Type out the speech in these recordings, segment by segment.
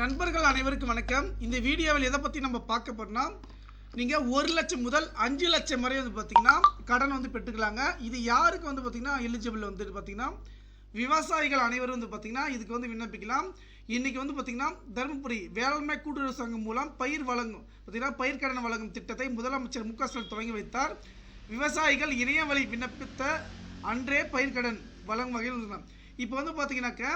நண்பர்கள் அனைவருக்கும் வணக்கம். இந்த வீடியோவில் எதை பற்றி நம்ம பார்க்க போறோம்னா நீங்கள் ஒரு லட்சம் முதல் அஞ்சு லட்சம் வரை வந்து பார்த்திங்கன்னா கடன் வந்து பெற்றுக்கலாங்க. இது யாருக்கு வந்து பார்த்தீங்கன்னா எலிஜிபிள் வந்து பார்த்திங்கன்னா விவசாயிகள் அனைவரும் வந்து பார்த்திங்கன்னா இதுக்கு வந்து விண்ணப்பிக்கலாம். இன்றைக்கி வந்து பார்த்தீங்கன்னா தருமபுரி வேளாண்மை கூட்டுறவு சங்கம் மூலம் பயிர் வழங்கும் பார்த்திங்கன்னா பயிர் கடன் வழங்கும் திட்டத்தை முதலமைச்சர் மு க தொடங்கி வைத்தார். விவசாயிகள் இணைய வழி விண்ணப்பித்த அன்றே பயிர்க்கடன் வழங்கும் வகையில் இப்போ வந்து பார்த்தீங்கன்னாக்க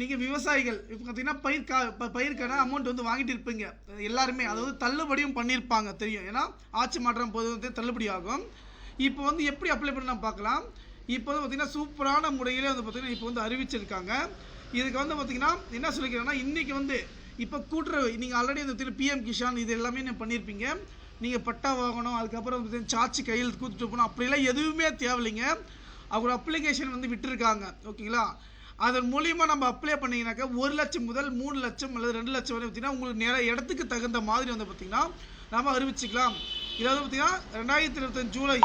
நீங்கள் விவசாயிகள் இப்போ பார்த்தீங்கன்னா பயிர் கா பயிருக்கான அமௌண்ட் வந்து வாங்கிட்டு இருப்பீங்க. எல்லாருமே அதாவது தள்ளுபடியும் பண்ணியிருப்பாங்க தெரியும். ஏன்னா ஆட்சி மாற்றம் போது வந்து தள்ளுபடி ஆகும். இப்போ வந்து எப்படி அப்ளை பண்ணலாம் பார்க்கலாம். இப்போ வந்து பார்த்தீங்கன்னா சூப்பரான முறையிலே வந்து பார்த்தீங்கன்னா இப்போ வந்து அறிவிச்சிருக்காங்க. இதுக்கு வந்து பார்த்தீங்கன்னா என்ன சொல்லிக்கிறேன்னா இன்றைக்கி வந்து இப்போ கூட்டுறவு நீங்கள் ஆல்ரெடி வந்து பிஎம் கிஷான் இது எல்லாமே நீங்கள் பண்ணியிருப்பீங்க நீங்கள் பட்டா வாங்கணும் அதுக்கப்புறம் வந்து பார்த்தீங்கன்னா கையில் கூத்துட்டு போகணும் அப்படிலாம் எதுவுமே தேவையில்லைங்க. அவங்களோட அப்ளிகேஷன் வந்து விட்டுருக்காங்க. ஓகேங்களா? அதன் மூலியமாக நம்ம அப்ளை பண்ணிங்கனாக்கா ஒரு லட்சம் முதல் மூணு லட்சம் அல்லது ரெண்டு லட்சம் வரை பார்த்தீங்கன்னா உங்களுக்கு நேர இடத்துக்கு தகுந்த மாதிரி வந்து பார்த்தீங்கன்னா நம்ம அறிவிச்சுக்கலாம். இதாவது பார்த்தீங்கன்னா ரெண்டாயிரத்தி இருபத்தஞ்சு ஜூலை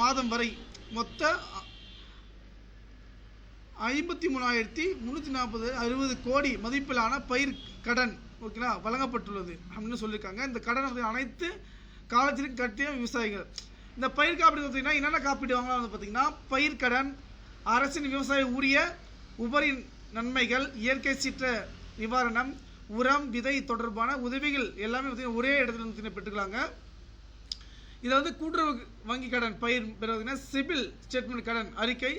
மாதம் வரை மொத்த ஐம்பத்தி மூணாயிரத்தி முந்நூற்றி நாற்பது அறுபது கோடி மதிப்பிலான பயிர் கடன் ஓகேங்களா வழங்கப்பட்டுள்ளது அப்படின்னு சொல்லியிருக்காங்க. இந்த கடன் வந்து அனைத்து காலத்திலும் கட்டிய விவசாயிகள். இந்த பயிர் காப்பீடு பார்த்தீங்கன்னா என்னென்ன காப்பீடு வாங்கலாம் வந்து பார்த்தீங்கன்னா பயிர் கடன் அரசின் விவசாய ஊரிய உபரி நன்மைகள் இயற்கை சீற்ற நிவாரணம் உரம் விதை தொடர்பான உதவிகள் எல்லாமே பார்த்தீங்கன்னா ஒரே இடத்துல வந்து பெற்றுக்கலாங்க. இதை வந்து கூட்டுறவு வங்கி கடன் பயிர் பெறுவதுன்னா சிபில் ஸ்டேட்மெண்ட் கடன் அறிக்கை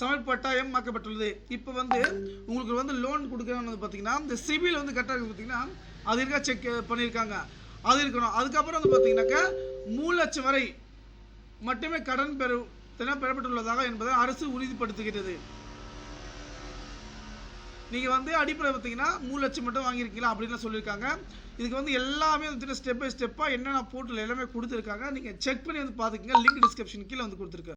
சமர்ப்பட்டாயம் ஆக்கப்பட்டுள்ளது இப்போ வந்து உங்களுக்கு வந்து லோன் கொடுக்குறாங்க வந்து பார்த்தீங்கன்னா இந்த சிபில் வந்து கரெக்டாக பார்த்தீங்கன்னா அது இருக்கா செக் பண்ணியிருக்காங்க. அது இருக்கணும். அதுக்கப்புறம் வந்து பார்த்தீங்கன்னாக்கா மூணு லட்சம் வரை மட்டுமே கடன் பெறு தினம் பெறப்பட்டுள்ளதாக என்பதை அரசு உறுதிப்படுத்துகிறது. நீங்கள் வந்து அடிப்படை பார்த்தீங்கன்னா மூணு லட்சம் மட்டும் வாங்கியிருக்கீங்களா அப்படின்னு சொல்லியிருக்காங்க. இதுக்கு வந்து எல்லாமே வந்துட்டு ஸ்டெப் பை ஸ்டெப்பாக என்னென்ன போர்ட்டல் எல்லாமே கொடுத்துருக்காங்க. நீங்கள் செக் பண்ணி வந்து பார்த்துக்கங்க லிங்க் டிஸ்கிரிப்ஷன் கீழே வந்து கொடுத்துருக்காங்க